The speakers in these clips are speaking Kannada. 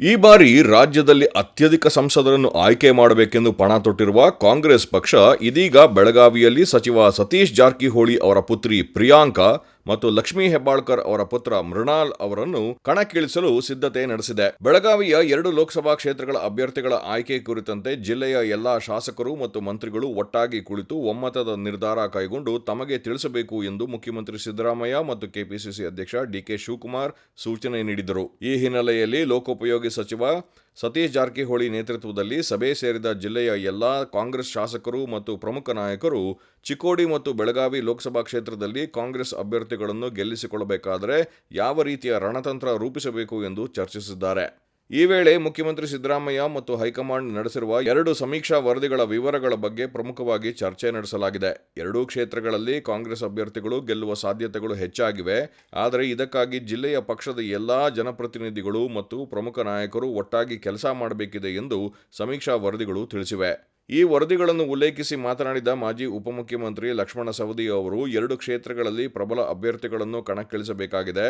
ಈ ಬಾರಿ ರಾಜ್ಯದಲ್ಲಿ ಅತ್ಯಧಿಕ ಸಂಸದರನ್ನು ಆಯ್ಕೆ ಮಾಡಬೇಕೆಂದು ಪಣ ತೊಟ್ಟಿರುವ ಕಾಂಗ್ರೆಸ್ ಪಕ್ಷ ಇದೀಗ ಬೆಳಗಾವಿಯಲ್ಲಿ ಸಚಿವ ಸತೀಶ್ ಜಾರಕಿಹೊಳಿ ಅವರ ಪುತ್ರಿ ಪ್ರಿಯಾಂಕಾ ಮತ್ತು ಲಕ್ಷ್ಮೀ ಹೆಬ್ಬಾಳ್ಕರ್ ಅವರ ಪುತ್ರ ಮೃಣಾಲ್ ಅವರನ್ನು ಕಣಕ್ಕಿಳಿಸಲು ಸಿದ್ಧತೆ ನಡೆಸಿದೆ. ಬೆಳಗಾವಿಯ ಎರಡು ಲೋಕಸಭಾ ಕ್ಷೇತ್ರಗಳ ಅಭ್ಯರ್ಥಿಗಳ ಆಯ್ಕೆ ಕುರಿತಂತೆ ಜಿಲ್ಲೆಯ ಎಲ್ಲಾ ಶಾಸಕರು ಮತ್ತು ಮಂತ್ರಿಗಳು ಒಟ್ಟಾಗಿ ಕುಳಿತು ಒಮ್ಮತದ ನಿರ್ಧಾರ ಕೈಗೊಂಡು ತಮಗೆ ತಿಳಿಸಬೇಕು ಎಂದು ಮುಖ್ಯಮಂತ್ರಿ ಸಿದ್ದರಾಮಯ್ಯ ಮತ್ತು ಕೆಪಿಸಿಸಿ ಅಧ್ಯಕ್ಷ ಡಿಕೆ ಶಿವಕುಮಾರ್ ಸೂಚನೆ ನೀಡಿದರು. ಈ ಹಿನ್ನೆಲೆಯಲ್ಲಿ ಲೋಕೋಪಯೋಗಿ ಸಚಿವ ಸತೀಶ್ ಜಾರಕಿಹೊಳಿ ನೇತೃತ್ವದಲ್ಲಿ ಸಭೆ ಸೇರಿದ ಜಿಲ್ಲೆಯ ಎಲ್ಲ ಕಾಂಗ್ರೆಸ್ ಶಾಸಕರು ಮತ್ತು ಪ್ರಮುಖ ನಾಯಕರು ಚಿಕ್ಕೋಡಿ ಮತ್ತು ಬೆಳಗಾವಿ ಲೋಕಸಭಾ ಕ್ಷೇತ್ರದಲ್ಲಿ ಕಾಂಗ್ರೆಸ್ ಅಭ್ಯರ್ಥಿಗಳನ್ನು ಗೆಲ್ಲಿಸಿಕೊಳ್ಳಬೇಕಾದರೆ ಯಾವ ರೀತಿಯ ರಣತಂತ್ರ ರೂಪಿಸಬೇಕು ಎಂದು ಚರ್ಚಿಸಿದ್ದಾರೆ. ಈ ವೇಳೆ ಮುಖ್ಯಮಂತ್ರಿ ಸಿದ್ದರಾಮಯ್ಯ ಮತ್ತು ಹೈಕಮಾಂಡ್ ನಡೆಸಿರುವ ಎರಡು ಸಮೀಕ್ಷಾ ವರದಿಗಳ ವಿವರಗಳ ಬಗ್ಗೆ ಪ್ರಮುಖವಾಗಿ ಚರ್ಚೆ ನಡೆಸಲಾಗಿದೆ. ಎರಡೂ ಕ್ಷೇತ್ರಗಳಲ್ಲಿ ಕಾಂಗ್ರೆಸ್ ಅಭ್ಯರ್ಥಿಗಳು ಗೆಲ್ಲುವ ಸಾಧ್ಯತೆಗಳು ಹೆಚ್ಚಾಗಿವೆ. ಆದರೆ ಇದಕ್ಕಾಗಿ ಜಿಲ್ಲೆಯ ಪಕ್ಷದ ಎಲ್ಲಾ ಜನಪ್ರತಿನಿಧಿಗಳು ಮತ್ತು ಪ್ರಮುಖ ನಾಯಕರು ಒಟ್ಟಾಗಿ ಕೆಲಸ ಮಾಡಬೇಕಿದೆ ಎಂದು ಸಮೀಕ್ಷಾ ವರದಿಗಳು ತಿಳಿಸಿವೆ. ಈ ವರದಿಗಳನ್ನು ಉಲ್ಲೇಖಿಸಿ ಮಾತನಾಡಿದ ಮಾಜಿ ಉಪಮುಖ್ಯಮಂತ್ರಿ ಲಕ್ಷ್ಮಣ ಸವದಿ ಅವರು, ಎರಡು ಕ್ಷೇತ್ರಗಳಲ್ಲಿ ಪ್ರಬಲ ಅಭ್ಯರ್ಥಿಗಳನ್ನು ಕಣಕ್ಕಿಳಿಸಬೇಕಾಗಿದೆ.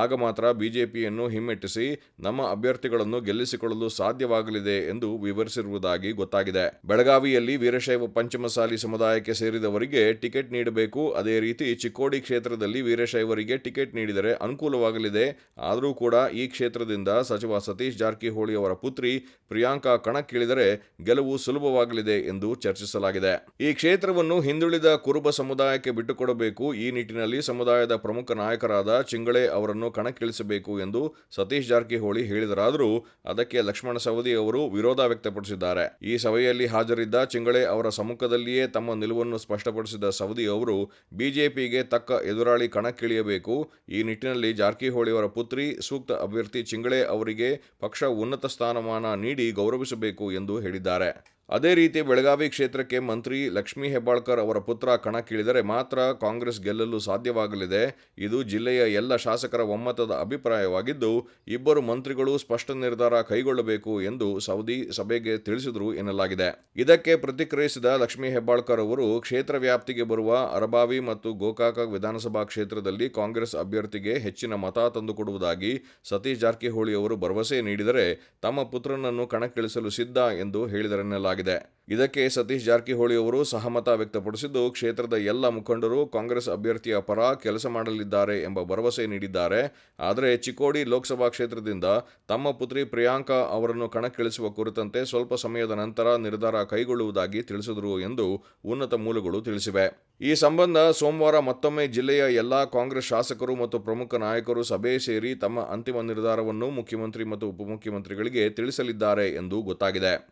ಆಗ ಮಾತ್ರ ಬಿಜೆಪಿಯನ್ನು ಹಿಮ್ಮೆಟ್ಟಿಸಿ ನಮ್ಮ ಅಭ್ಯರ್ಥಿಗಳನ್ನು ಗೆಲ್ಲಿಸಿಕೊಳ್ಳಲು ಸಾಧ್ಯವಾಗಲಿದೆ ಎಂದು ವಿವರಿಸಿರುವುದಾಗಿ ಗೊತ್ತಾಗಿದೆ. ಬೆಳಗಾವಿಯಲ್ಲಿ ವೀರಶೈವ ಪಂಚಮಸಾಲಿ ಸಮುದಾಯಕ್ಕೆ ಸೇರಿದವರಿಗೆ ಟಿಕೆಟ್ ನೀಡಬೇಕು. ಅದೇ ರೀತಿ ಚಿಕ್ಕೋಡಿ ಕ್ಷೇತ್ರದಲ್ಲಿ ವೀರಶೈವರಿಗೆ ಟಿಕೆಟ್ ನೀಡಿದರೆ ಅನುಕೂಲವಾಗಲಿದೆ. ಆದರೂ ಕೂಡ ಈ ಕ್ಷೇತ್ರದಿಂದ ಸಚಿವ ಸತೀಶ್ ಜಾರಕಿಹೊಳಿ ಅವರ ಪುತ್ರಿ ಪ್ರಿಯಾಂಕಾ ಕಣಕ್ಕಿಳಿದರೆ ಗೆಲುವು ಸುಲಭವಾಗಲಿದೆ ಎಂದು ಚರ್ಚಿಸಲಾಗಿದೆ. ಈ ಕ್ಷೇತ್ರವನ್ನು ಹಿಂದುಳಿದ ಕುರುಬ ಸಮುದಾಯಕ್ಕೆ ಬಿಟ್ಟುಕೊಡಬೇಕು. ಈ ನಿಟ್ಟಿನಲ್ಲಿ ಸಮುದಾಯದ ಪ್ರಮುಖ ನಾಯಕರಾದ ಚಿಂಗಳೆ ಅವರನ್ನು ಕಣಕ್ಕಿಳಿಸಬೇಕು ಎಂದು ಸತೀಶ್ ಜಾರಕಿಹೊಳಿ ಹೇಳಿದರಾದರೂ ಅದಕ್ಕೆ ಲಕ್ಷ್ಮಣ ಸವದಿ ಅವರು ವಿರೋಧ ವ್ಯಕ್ತಪಡಿಸಿದ್ದಾರೆ. ಈ ಸಭೆಯಲ್ಲಿ ಹಾಜರಿದ್ದ ಚಿಂಗಳೆ ಅವರ ಸಮ್ಮುಖದಲ್ಲಿಯೇ ತಮ್ಮ ನಿಲುವನ್ನು ಸ್ಪಷ್ಟಪಡಿಸಿದ ಸವದಿ ಅವರು, ಬಿಜೆಪಿಗೆ ತಕ್ಕ ಎದುರಾಳಿ ಕಣಕ್ಕಿಳಿಯಬೇಕು. ಈ ನಿಟ್ಟಿನಲ್ಲಿ ಜಾರಕಿಹೊಳಿ ಅವರ ಪುತ್ರಿ, ಸೂಕ್ತ ಅಭ್ಯರ್ಥಿ ಚಿಂಗಳೆ ಅವರಿಗೆ ಪಕ್ಷ ಉನ್ನತ ಸ್ಥಾನಮಾನ ನೀಡಿ ಗೌರವಿಸಬೇಕು ಎಂದು ಹೇಳಿದ್ದಾರೆ. ಅದೇ ರೀತಿ ಬೆಳಗಾವಿ ಕ್ಷೇತ್ರಕ್ಕೆ ಮಂತ್ರಿ ಲಕ್ಷ್ಮೀ ಹೆಬ್ಬಾಳ್ಕರ್ ಅವರ ಪುತ್ರ ಕಣಕ್ಕಿಳಿದರೆ ಮಾತ್ರ ಕಾಂಗ್ರೆಸ್ ಗೆಲ್ಲಲು ಸಾಧ್ಯವಾಗಲಿದೆ. ಇದು ಜಿಲ್ಲೆಯ ಎಲ್ಲ ಶಾಸಕರ ಒಮ್ಮತದ ಅಭಿಪ್ರಾಯವಾಗಿದ್ದು, ಇಬ್ಬರು ಮಂತ್ರಿಗಳು ಸ್ಪಷ್ಟ ನಿರ್ಧಾರ ಕೈಗೊಳ್ಳಬೇಕು ಎಂದು ಸೌದಿ ಸಭೆಗೆ ತಿಳಿಸಿದರು ಎನ್ನಲಾಗಿದೆ. ಇದಕ್ಕೆ ಪ್ರತಿಕ್ರಿಯಿಸಿದ ಲಕ್ಷ್ಮೀ ಹೆಬ್ಬಾಳ್ಕರ್ ಅವರು, ಕ್ಷೇತ್ರ ವ್ಯಾಪ್ತಿಗೆ ಬರುವ ಅರಬಾವಿ ಮತ್ತು ಗೋಕಾಕ ವಿಧಾನಸಭಾ ಕ್ಷೇತ್ರದಲ್ಲಿ ಕಾಂಗ್ರೆಸ್ ಅಭ್ಯರ್ಥಿಗೆ ಹೆಚ್ಚಿನ ಮತ ತಂದುಕೊಡುವುದಾಗಿ ಸತೀಶ್ ಜಾರಕಿಹೊಳಿ ಅವರು ಭರವಸೆ ನೀಡಿದರೆ, ತಮ್ಮ ಪುತ್ರನನ್ನು ಕಣಕ್ಕಿಳಿಸಲು ಸಿದ್ಧ ಎಂದು ಹೇಳಿದರೆನ್ನಲಾಗಿದೆ. ಇದಕ್ಕೆ ಸತೀಶ್ ಜಾರಕಿಹೊಳಿ ಅವರು ಸಹಮತ ವ್ಯಕ್ತಪಡಿಸಿದ್ದು, ಕ್ಷೇತ್ರದ ಎಲ್ಲ ಮುಖಂಡರು ಕಾಂಗ್ರೆಸ್ ಅಭ್ಯರ್ಥಿಯ ಪರ ಕೆಲಸ ಮಾಡಲಿದ್ದಾರೆ ಎಂಬ ಭರವಸೆ ನೀಡಿದ್ದಾರೆ. ಆದರೆ ಚಿಕ್ಕೋಡಿ ಲೋಕಸಭಾ ಕ್ಷೇತ್ರದಿಂದ ತಮ್ಮ ಪುತ್ರಿ ಪ್ರಿಯಾಂಕಾ ಅವರನ್ನು ಕಣಕ್ಕಿಳಿಸುವ ಕುರಿತಂತೆ ಸ್ವಲ್ಪ ಸಮಯದ ನಂತರ ನಿರ್ಧಾರ ಕೈಗೊಳ್ಳುವುದಾಗಿ ತಿಳಿಸಿದರು ಎಂದು ಉನ್ನತ ಮೂಲಗಳು ತಿಳಿಸಿವೆ. ಈ ಸಂಬಂಧ ಸೋಮವಾರ ಮತ್ತೊಮ್ಮೆ ಜಿಲ್ಲೆಯ ಎಲ್ಲಾ ಕಾಂಗ್ರೆಸ್ ಶಾಸಕರು ಮತ್ತು ಪ್ರಮುಖ ನಾಯಕರು ಸಭೆ ಸೇರಿ ತಮ್ಮ ಅಂತಿಮ ನಿರ್ಧಾರವನ್ನು ಮುಖ್ಯಮಂತ್ರಿ ಮತ್ತು ಉಪಮುಖ್ಯಮಂತ್ರಿಗಳಿಗೆ ತಿಳಿಸಲಿದ್ದಾರೆ ಎಂದು ಗೊತ್ತಾಗಿದೆ.